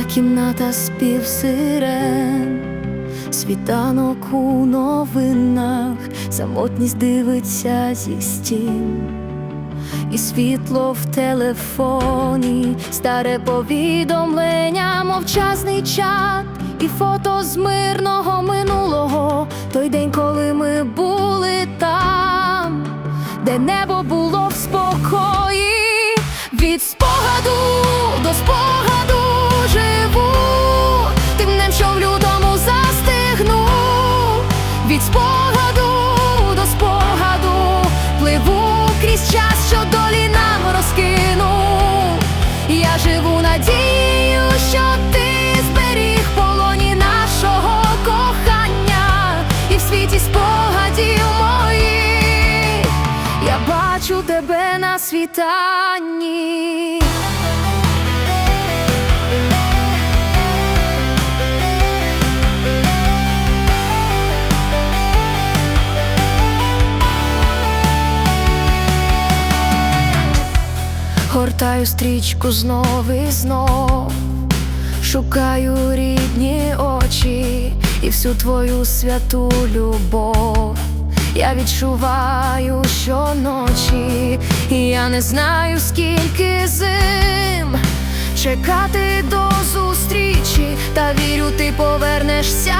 кімната спів сирен, світанок у новинах, самотність дивиться зі стін, і світло в телефоні, старе повідомлення, мовчазний чат, і фото з мирного минулого, той день, коли ми були там, де небо було в спокої, від спогаду до спогаду пливу крізь час, що долі нам розкинув. Я живу надією, що ти зберіг полоні нашого кохання, і в світі спогадів моїх я бачу тебе на світанні. Гортаю стрічку знов і знов, шукаю рідні очі і всю твою святу любов. Я відчуваю щоночі, і я не знаю, скільки зим. Чекати до зустрічі, та вірю, ти повернешся